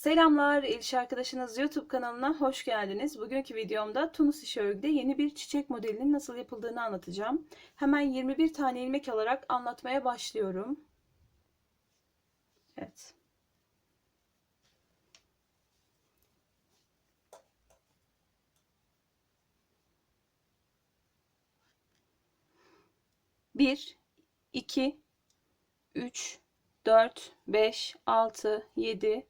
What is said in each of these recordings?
Selamlar, İliş Arkadaşınız YouTube kanalına hoş geldiniz. Bugünkü videomda Tunus işi örgüde yeni bir çiçek modelinin nasıl yapıldığını anlatacağım. Hemen 21 tane ilmek alarak anlatmaya başlıyorum. Evet. Bir, iki, üç, dört, beş, altı, yedi,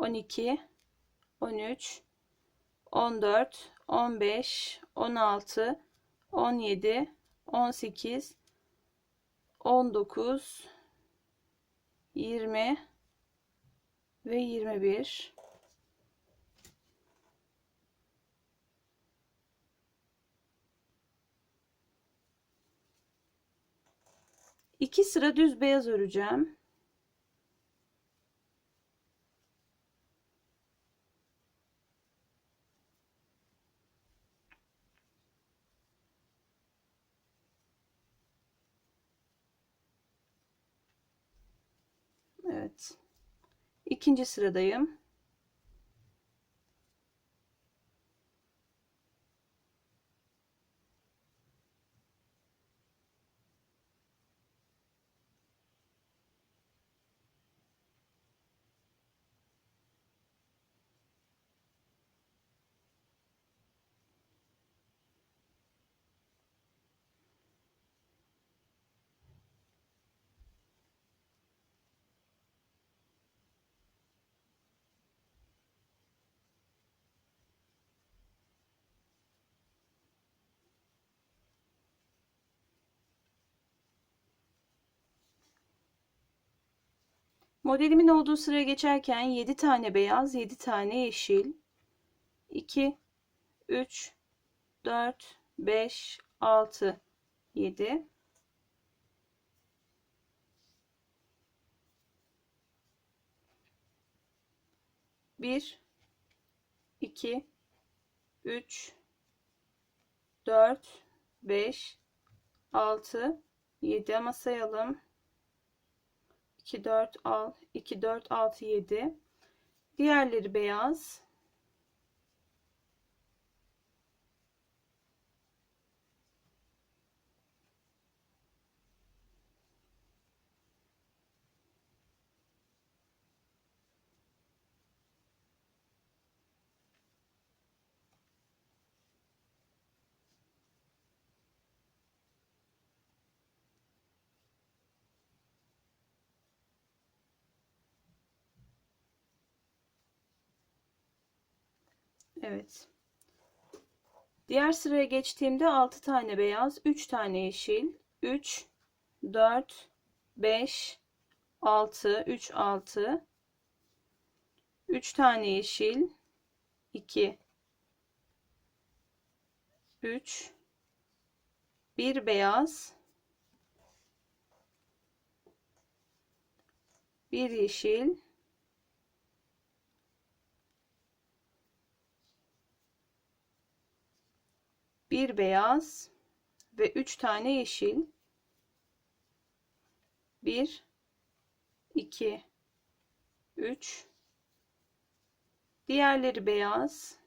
12, 13, 14, 15, 16, 17, 18, 19, 20 ve 21. İki sıra düz beyaz öreceğim. Evet. İkinci sıradayım. Modelimin olduğu sıraya geçerken 7 tane beyaz, 7 tane yeşil, 2, 3, 4, 5, 6, 7. Bir, iki, üç, dört, beş, altı, yedi ama sayalım. 2 4 al. 2 4 6 7 diğerleri beyaz Evet. Diğer sıraya geçtiğimde 6 tane beyaz, 3 tane yeşil, 3, 4, 5, 6, 3, 6, 3 tane yeşil, 2, 3, 1 beyaz, 1 yeşil, bir beyaz ve üç tane yeşil. Bir, iki, üç. Diğerleri beyaz.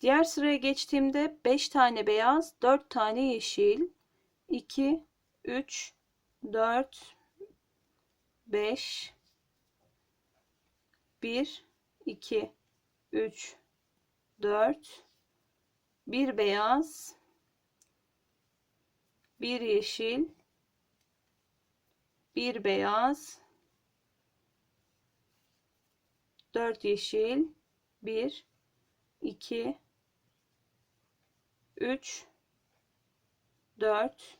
Diğer sıraya geçtiğimde 5 tane beyaz, 4 tane yeşil, 2, 3, 4, 5, 1, 2, 3, 4, 1 beyaz, 1 yeşil, 1 beyaz, 4 yeşil, 1, 2, 3, 4,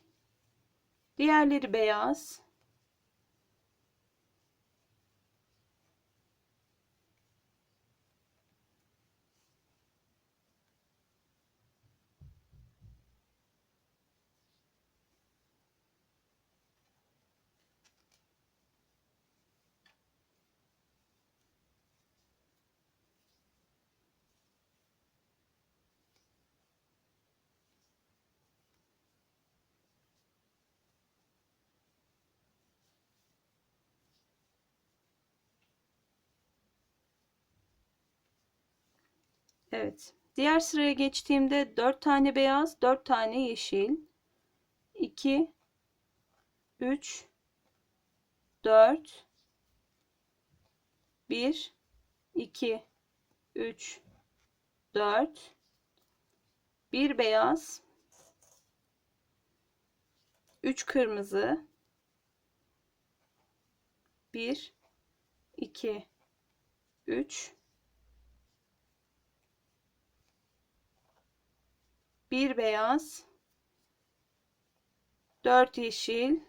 diğerleri beyaz, Evet. Diğer sıraya geçtiğimde 4 tane beyaz, 4 tane yeşil. 2 3 4 1 2 3 4 1 beyaz 3 kırmızı 1 2 3 1 beyaz. 4 yeşil.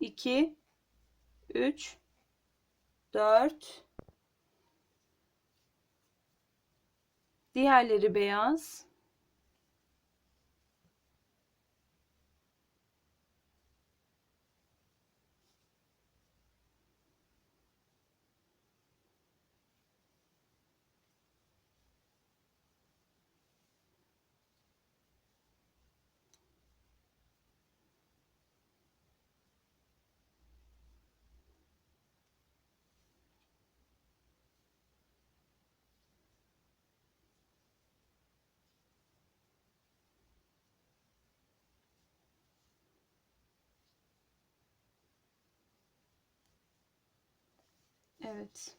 2 3 4 diğerleri beyaz Evet.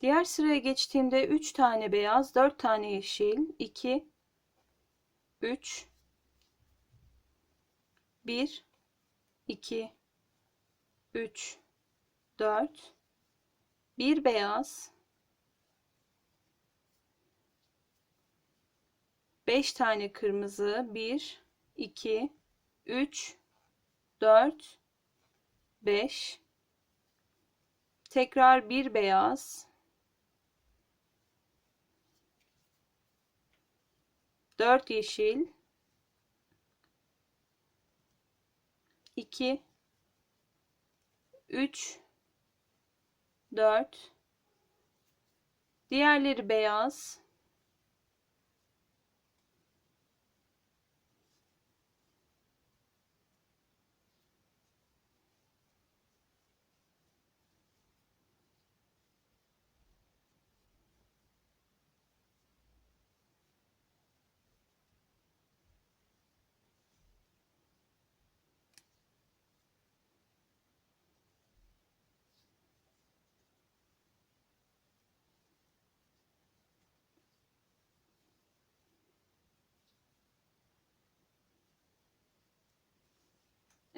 Diğer sıraya geçtiğimde 3 tane beyaz, 4 tane yeşil, 2 3 1 2 3 4 1 beyaz 5 tane kırmızı 1 2 3 4 5 Tekrar bir beyaz. Dört yeşil. iki, Üç. Dört. Diğerleri beyaz.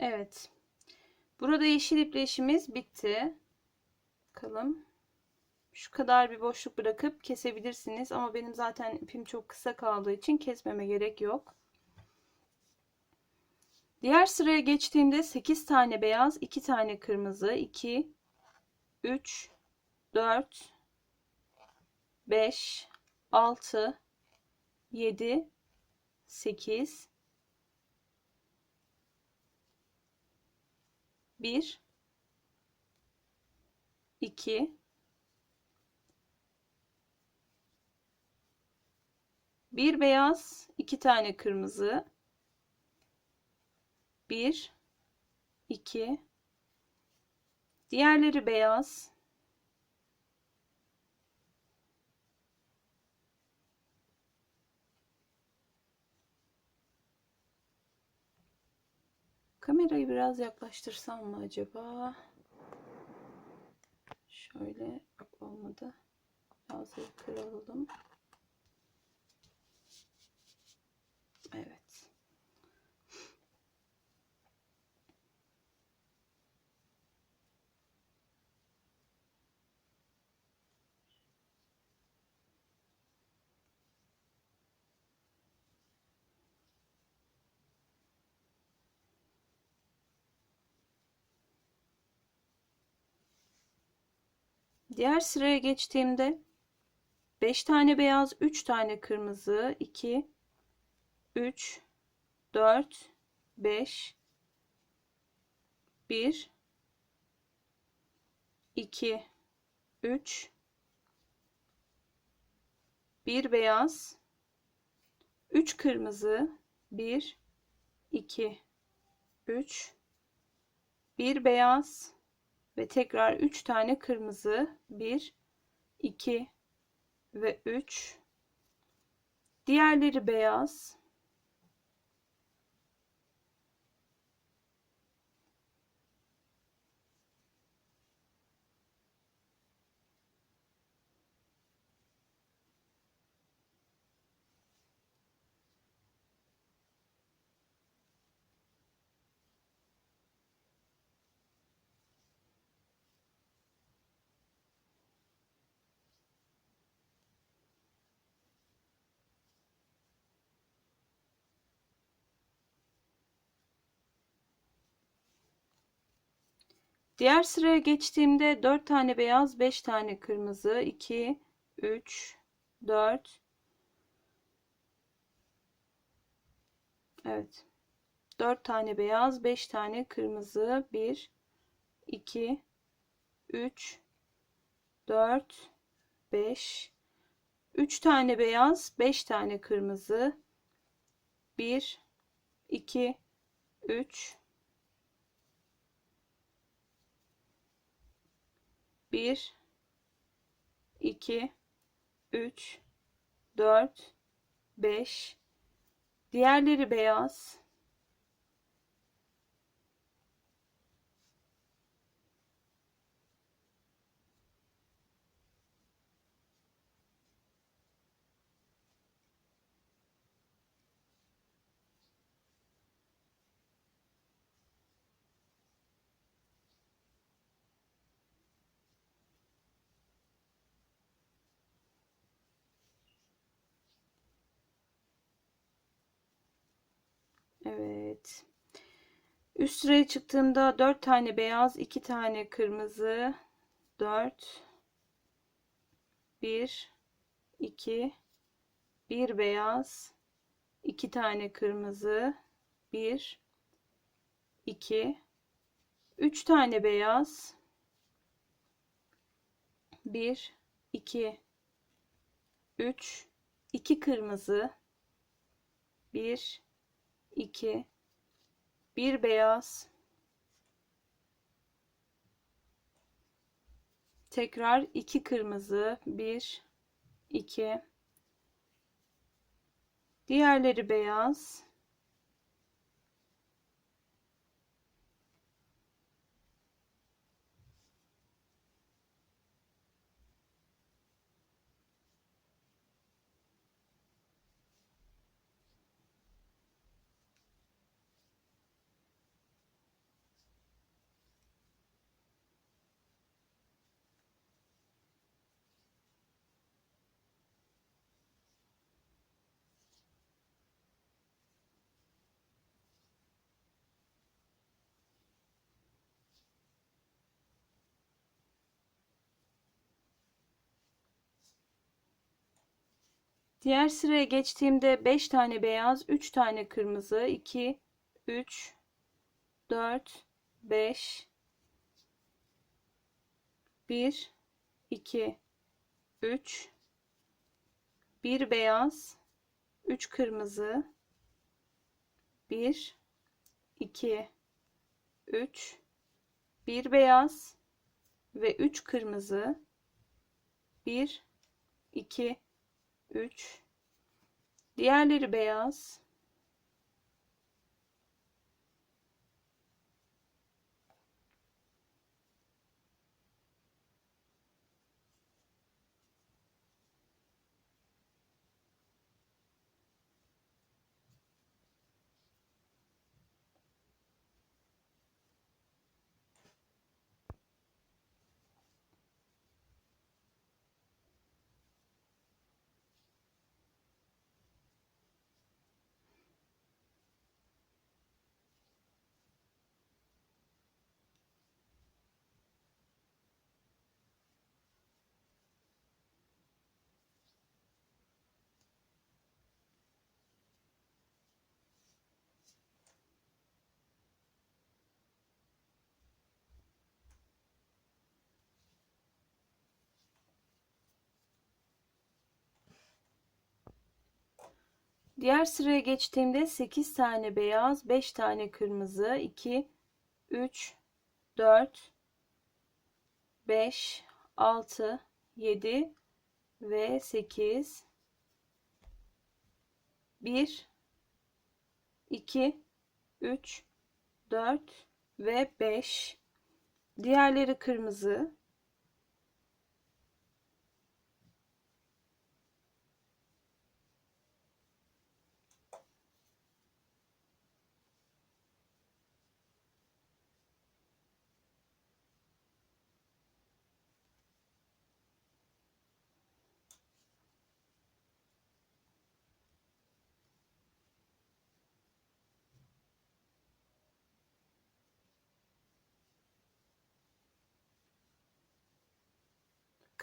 Evet. Burada yeşil iple işimiz bitti. Bakalım. Şu kadar bir boşluk bırakıp kesebilirsiniz. Ama benim zaten ipim çok kısa kaldığı için kesmeme gerek yok. Diğer sıraya geçtiğimde 8 tane beyaz, 2 tane kırmızı, 2, 3, 4, 5, 6, 7, 8, 1 2 bir beyaz, iki tane kırmızı. Bir, iki. Diğerleri beyaz. Kamerayı biraz yaklaştırsam mı acaba? Şöyle olmadı. Biraz kıralım. Evet. Diğer sıraya geçtiğimde 5 tane beyaz, 3 tane kırmızı, 2 3 4 5 1 2 3 1 beyaz 3 kırmızı 1 2 3 1 beyaz ve tekrar 3 tane kırmızı. 1 2 ve 3 diğerleri beyaz Diğer sıraya geçtiğimde 4 tane beyaz, 5 tane kırmızı, 2, 3, 4. Evet. 4 tane beyaz, 5 tane kırmızı, 1, 2, 3, 4, 5. 3 tane beyaz, 5 tane kırmızı, 1, 2, 3, 1 2 3 4 5 diğerleri beyaz Evet. Üst sıraya çıktığımda 4 tane beyaz, 2 tane kırmızı, 4 1 2 1 beyaz, 2 tane kırmızı, 1 2 3 tane beyaz, 1 2 3 2 kırmızı, 1 2 1 beyaz. Tekrar 2 kırmızı 1 2 diğerleri beyaz Diğer sıraya geçtiğimde 5 tane beyaz, 3 tane kırmızı, 2, 3, 4, 5, 1, 2, 3, 1 beyaz, 3 kırmızı, 1, 2, 3, 1 beyaz ve 3 kırmızı, 1, 2, 3 diğerleri beyaz Diğer sıraya geçtiğimde 8 tane beyaz, 5 tane kırmızı, 2, 3, 4, 5, 6, 7 ve 8. 1, 2, 3, 4 ve 5. Diğerleri kırmızı.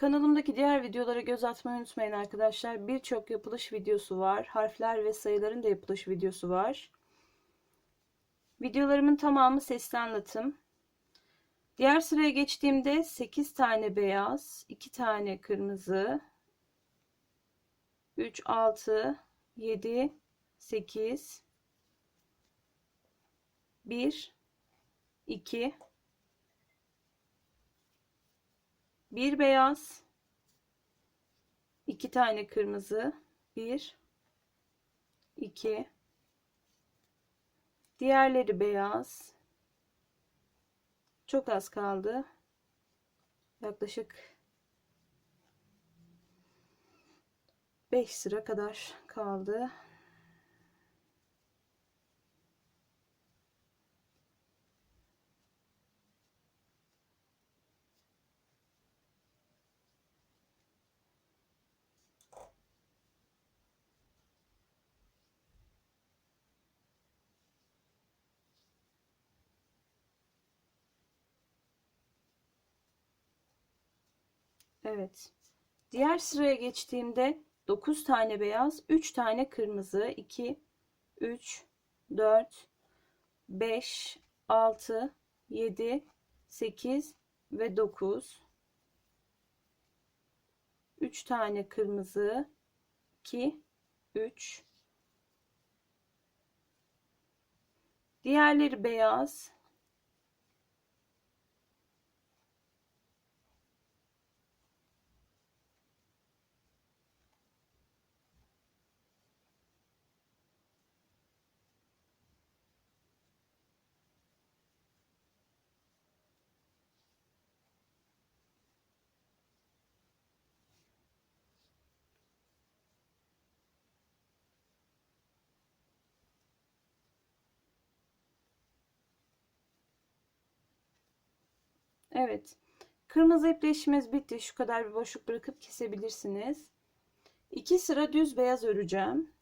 Kanalımdaki diğer videolara göz atmayı unutmayın arkadaşlar. Birçok yapılış videosu var. Harfler ve sayıların da yapılış videosu var. Videolarımın tamamı sesli anlatım. Diğer sıraya geçtiğimde 8 tane beyaz, 2 tane kırmızı, 3, 6, 7, 8, 1, 2, bir beyaz, iki tane kırmızı, bir, iki, diğerleri beyaz. Çok az kaldı. Yaklaşık 5 sıra kadar kaldı. Evet. Diğer sıraya geçtiğimde 9 tane beyaz, 3 tane kırmızı, 2, 3, 4, 5, 6, 7, 8 ve 9. 3 tane kırmızı, 2, 3. Diğerleri beyaz. Evet. Kırmızı iple işimiz bitti. Şu kadar bir boşluk bırakıp kesebilirsiniz. İki sıra düz beyaz öreceğim.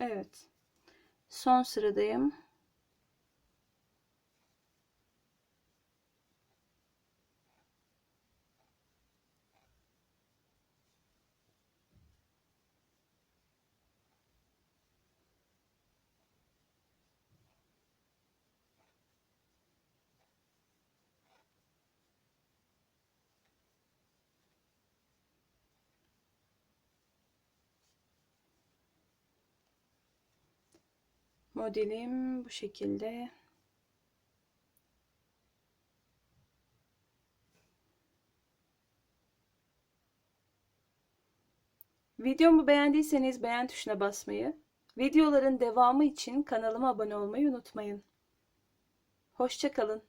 Evet. Son sıradayım. Modelim bu şekilde. Videomu beğendiyseniz beğen tuşuna basmayı, videoların devamı için kanalıma abone olmayı unutmayın. Hoşçakalın.